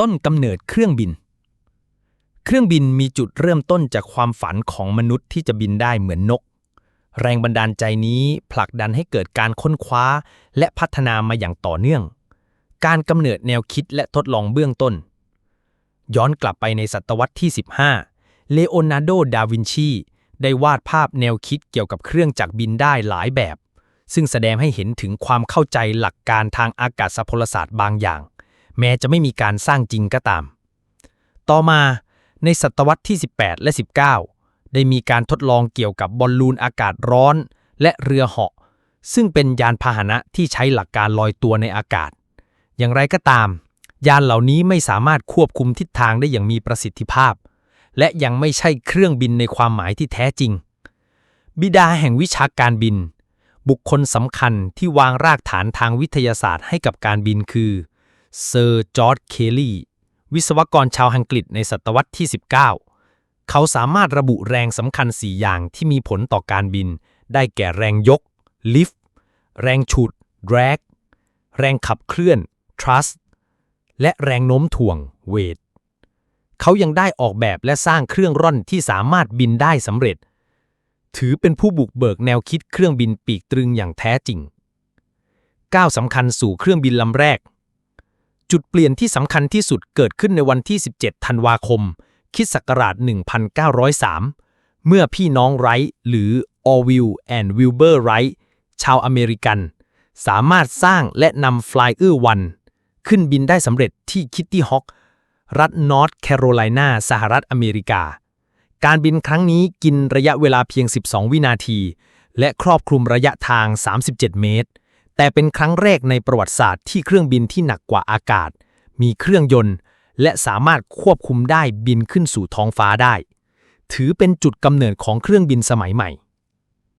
ต้นกำเนิดเครื่องบิน เครื่องบินมีจุดเริ่มต้นจากความฝันของมนุษย์ที่จะบินได้เหมือนนก แรงบันดาลใจนี้ผลักดันให้เกิดการค้นคว้า และพัฒนามาอย่างต่อเนื่อง การกำเนิดแนวคิดและทดลองเบื้องต้น ย้อนกลับไปในศตวรรษที่ 15 เลโอนาร์โด ดาวินชี ได้วาดภาพแนวคิดเกี่ยวกับเครื่องจักรบินได้หลายแบบ ซึ่งแสดงให้เห็นถึงความเข้าใจหลักการทางอากาศพลศาสตร์บางอย่าง แม้จะไม่มีการสร้างจริงก็ตาม ต่อมาในศตวรรษที่ 18 และ 19 ได้มีการทดลองเกี่ยวกับบอลลูนอากาศร้อนและเรือเหาะ ซึ่งเป็นยานพาหนะที่ใช้หลักการลอยตัวในอากาศ อย่างไรก็ตาม ยานเหล่านี้ไม่สามารถควบคุมทิศทางได้อย่างมีประสิทธิภาพ และยังไม่ใช่เครื่องบินในความหมายที่แท้จริง บิดาแห่งวิชาการบิน บุคคลสำคัญที่วางรากฐานทางวิทยาศาสตร์ให้กับการบินคือ เซอร์จอร์จเคลลีวิศวกรชาวอังกฤษในศตวรรษที่ 19 เขาสามารถระบุแรงสำคัญ 4 อย่างที่มีผลต่อการบิน ได้แก่แรงยก ลิฟต์ แรงฉุด drag แรงขับเคลื่อน thrust และแรงโน้มถ่วง weight เขายังได้ออกแบบและสร้างเครื่องร่อนที่สามารถบินได้สำเร็จ ถือเป็นผู้บุกเบิกแนวคิดเครื่องบินปีกตรึงอย่างแท้จริง ก้าวสำคัญสู่เครื่องบินลำแรก จุดเปลี่ยนที่สำคัญที่สุดเกิดขึ้นในวันที่ 17 ธันวาคม คิดศักราช 1903 เมื่อพี่น้องไรท์หรือ Orville and Wilbur Wright ชาวอเมริกัน สามารถสร้างและนำ Flyer 1ขึ้นบินได้สำเร็จที่คิตตี้ฮอครัฐนอร์ทแคโรไลนาสหรัฐอเมริกา การบินครั้งนี้กินระยะเวลาเพียง 12 วินาที และครอบคลุมระยะทาง 37 เมตร แต่เป็นครั้งแรกในประวัติศาสตร์ที่เครื่องบินที่หนักกว่าอากาศ มีเครื่องยนต์ และสามารถควบคุมได้บินขึ้นสู่ท้องฟ้าได้ ถือเป็นจุดกำเนิดของเครื่องบินสมัยใหม่